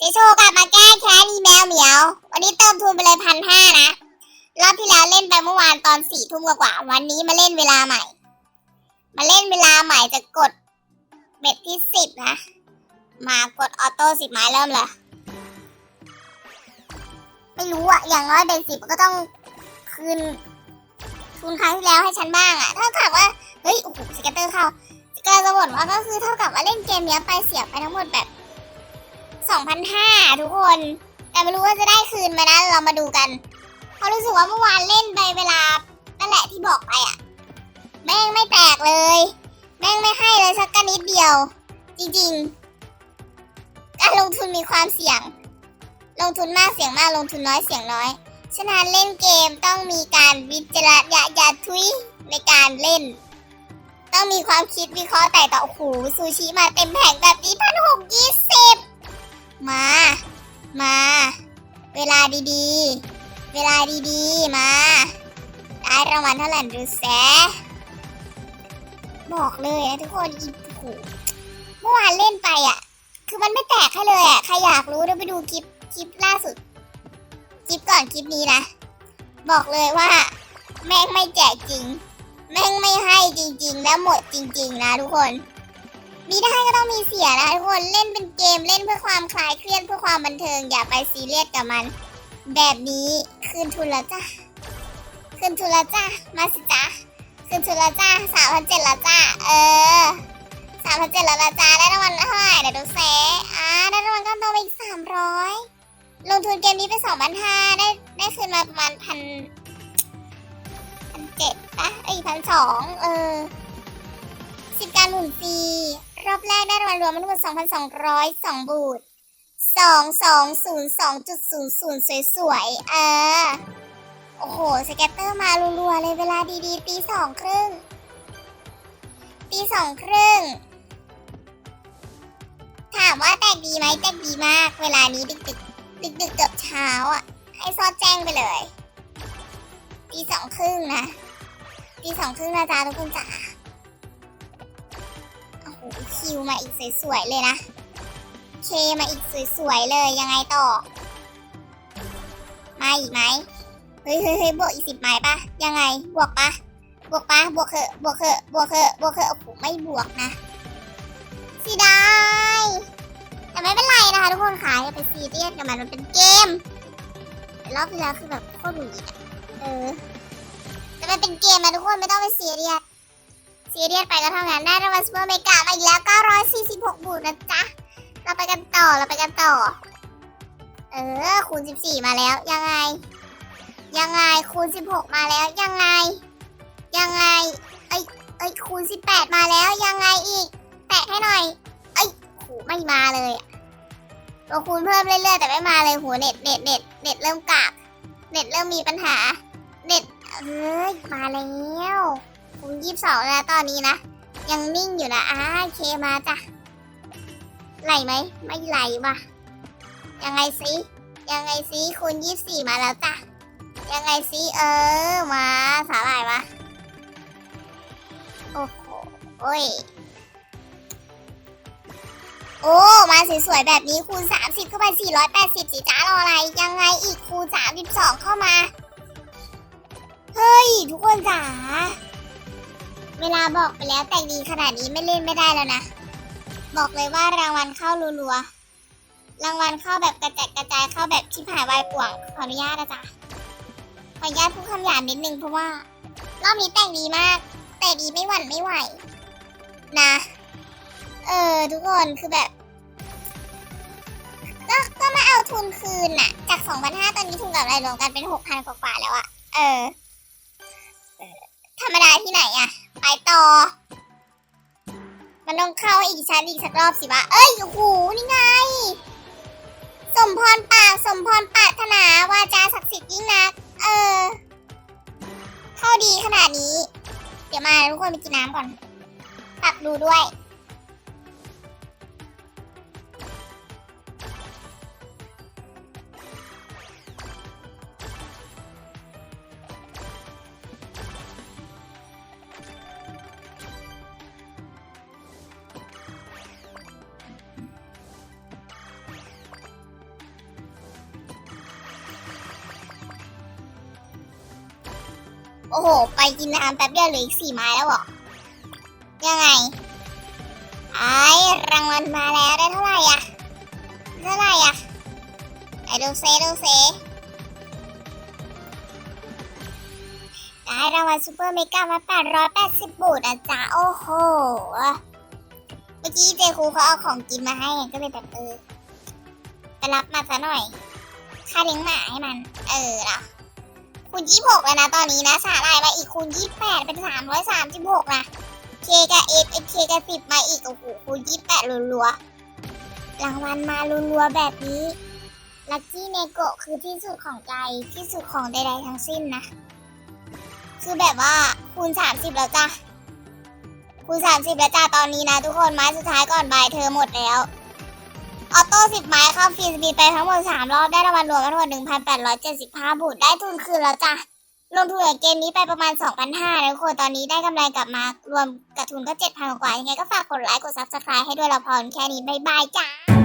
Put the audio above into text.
ดี๋ยวโชว์กลับมาแก้แค้นอีแมวเหมียว วันนี้เติมทุนไปเลยพันห้านะ รอบที่แล้วเล่นไปเมื่อวานตอนสี่ทุ่มกว่าวันนี้มาเล่นเวลาใหม่ มาเล่นเวลาใหม่จะกดเบ็ดที่สิบนะ มากดออโต้สิบไม้เริ่มเลยไม่รู้อะอย่างน้อยเป็นสิบก็ต้องคืนทุนครั้งที่แล้วให้ฉันบ้างอะเท่ากับว่า เฮ้ย โอ้โหสเก็ตเตอร์เข้าสเก็ตเตอร์จะบ่นว่าก็คือเท่ากับว่าเล่นเกมเนี้ยไปเสียไปทั้งหมดแบบ สองพันห้าทุกคน แต่ไม่รู้ว่าจะได้คืนไหมนะ เรามาดูกันเพราะรู้สึกว่าเมื่อวานเล่นไปเวลานั่นแหละที่บอกไปอะแม่งไม่แตกเลย แม่งไม่ให้เลยสักกนิดเดียว จริงๆ การลงทุนมีความเสี่ยง ลงทุนมากเสี่ยงมากลงทุนน้อยเสี่ยงน้อยฉะนั้นเล่นเกมต้องมีการวิจารณญาณทุยในการเล่น ต้องมีความคิดวิเคราะห์แต่ต่อโอ้โหซูชิมาเต็มแผงแบบนี้พันหกยี่สิบ มา มา เวลาดีๆ เวลาดีๆ มา ได้รางวัลเท่าไหร่ดูแซะบอกเลยนะทุกคนอีโหเมื่อวานเล่นไปอะ คือมันไม่แตกให้เลยอะ ใครอยากรู้เดี๋ยวไปดูคลิป คลิปล่าสุด คลิปก่อนคลิปนี้นะ บอกเลยว่า แม่งไม่แจกจริง แม่งไม่ให้จริง ๆ แล้วหมดจริง ๆ นะทุกคน มีได้ก็ต้องมีเสียนะทุกคนเล่นเป็นเกมเล่นเพื่อความคลายเครียดเพื่อความบันเทิงอย่าไปซีเรียสกับมัน แบบนี้คืนทุนแล้วจ้ะคืนทุนแล้วจ้ะมาสิจ้ะคืนทุนแล้วจ้ะสามพันเจ็ดแล้วจ้ะเออสามพันเจ็ดแล้วละจ้ะได้รางวัลเท่าไหร่เดี๋ยวดูเซอ่าได้รางวัลก้อนโตไปอีกสามร้อยลงทุนเกมนี้ไปสองพันห้าได้ได้คืนมาประมาณพันพันเจ็ดปะไอพันสองเออสิบการหมุนฟรี รอบแรกได้รางวัลรวมมันทั้งหมดสองพันสองร้อยสองบูทสองสองศูนย์สองจุดศูนย์ศูนย์สวยๆ เออ โอ้โห สเก็ตเตอร์มารัวๆ เลยเวลาดีๆ ตีสองครึ่ง ตีสองครึ่ง ถามว่าแตกดีไหมแตกดีมาก เวลานี้ดึกๆดึกดึกเกือบเช้าอะ ให้ซอดแจ้งไปเลย ตีสองครึ่งนะ ตีสองครึ่งนะจ๊ะทุกคนจ๋า คิวมาอีกสวยๆเลยนะ เคมาอีกสวยๆเลยยังไงต่อ มาอีกไหมเฮ้ยเฮ้ยเฮ้ยบวกอีกสิบไม้ปะยังไงบวกปะบวกปะบวกเหอะบวกเหอะบวกเหอะบวกเหอะโอ้โหไม่บวกนะสียดายแต่ไม่เป็นไรนะคะทุกคนค่ะอย่าไปซีเรียสกับมันมันเป็นเกมรอบที่แล้วคือแบบโคตรหงุดหงิดเออแต่มันเป็นเกมนะทุกคนไม่ต้องไปซีเรียส ซีเรียสไปก็เท่านั้นได้รางวัลซูเปอร์เมกามาอีกแล้ว 946บูทนะจ๊ะ เราไปกันต่อ เราไปกันต่อ เออ คูณ 14 มาแล้ว ยังไง ยังไง คูณ 16 มาแล้ว ยังไง ยังไง เอ้ย เอ้ย คูณ 18 มาแล้ว ยังไงอีก แตะให้หน่อย เอ้ยโหไม่มาเลยอะตัวคูณเพิ่มเรื่อยๆ แต่ไม่มาเลยโหเน็ตเน็ตเน็ตเน็ตเริ่มกาก เน็ตเริ่มมีปัญหา เน็ต เอ้ย มาแล้ว คูณยี่สิบสองแล้วตอนนี้นะ ยังนิ่งอยู่นะอ่าโอเคมาจ้ะไหลไหม ไม่ไหลว่ะ ยังไงสิยังไงสิคูณยี่สิบสี่มาแล้วจ้ะ ยังไงสิเออ มาสาหร่ายมาโอ้โหโอ้ยโอ้ มาสวยๆแบบนี้คูณ 30 เข้าไป 480สิจ้ารออะไร ยังไงอีกคูณ 32 เข้ามา เฮ้ย ทุกคนจ๋า เวลาบอกไปแล้วแต่งดีขนาดนี้ไม่เล่นไม่ได้แล้วนะ บอกเลยว่ารางวัลเข้ารัวๆ รางวัลเข้าแบบกระจายกระจายเข้าแบบชิบหายวายป่วง ขออนุญาตนะจ๊ะ ขออนุญาตพูดคำหยาบนิดนึงเพราะว่า รอบนี้แต่งดีมาก แต่ดีไม่หวั่นไม่ไหว นะ เออทุกคนคือแบบ ก็ก็มาเอาทุนคืนน่ะ จาก2,500ตอนนี้ทุนกับอะไรรวมกันเป็น6,000กว่าๆแล้วอะเออเออธรรมดาที่ไหนอะ ไปต่อ มันต้องเข้าอีกชั้นอีกสักรอบสิวะ เอ้ยโอ้โหนี่ไง สมพรปากสมพรปารถนาวาจาศักดิ์สิทธิ์ยิ่งนัก เออ เข้าดีขนาดนี้ เดี๋ยวมาทุกคนไปกินน้ำก่อนตักดูด้วย อ้โห ไปกินน้ำแป๊บเดียวเหลืออีกสี่ไม้แล้วหรอ ยังไง ไอ้รางวัลมาแล้วได้เท่าไหร่อะเท่าไหร่อะไอ้ดูเซดูเซได้รางวัลซูเปอร์เมกามา880บูทอะจ๊ะโอ้โห เมื่อกี้เจคูเขาเอาของกินมาให้ก็เลยแบบเออไปรับมาซะหน่อย ค่าเลี้ยงหมาให้มัน เออเหรอ คูณยี่หกแล้วนะตอนนี้นะสาลายมาอีกคูณยี่แปดเป็นสามร้อยสามสิบหกนะเคกับเอฟเคกับสิบมาอีกโอ้โหคูณยี่แปดรัวๆรางวัลมารัวๆแบบนี้ลัคกี้เนโกะคือที่สุดของใจที่สุดของใดๆทั้งสิ้นนะ คือแบบว่าคูณสามสิบแล้วจ้ะคูณสามสิบแล้วจ้าตอนนี้นะทุกคนไม้สุดท้ายก่อนบายเธอหมดแล้ว ออโต้สิบไม้เข้าฟรีสปีดไปทั้งหมดสามรอบได้รางวัลรวมกันทั้งหมดหนึ่งพันแปดร้อยเจ็ดสิบห้าบุตรได้ทุนคืนแล้วจ้ะลงทุนกับเกมนี้ไปประมาณ 2,500แล้วทุกคนตอนนี้ได้กำไรกลับมารวมกับทุนก็ 7,000 กว่า ยังไงก็ฝากกดไลค์ กดซับสไคร b e ให้ด้วยเราพรแค่นี้ บ๊ายบายจ้า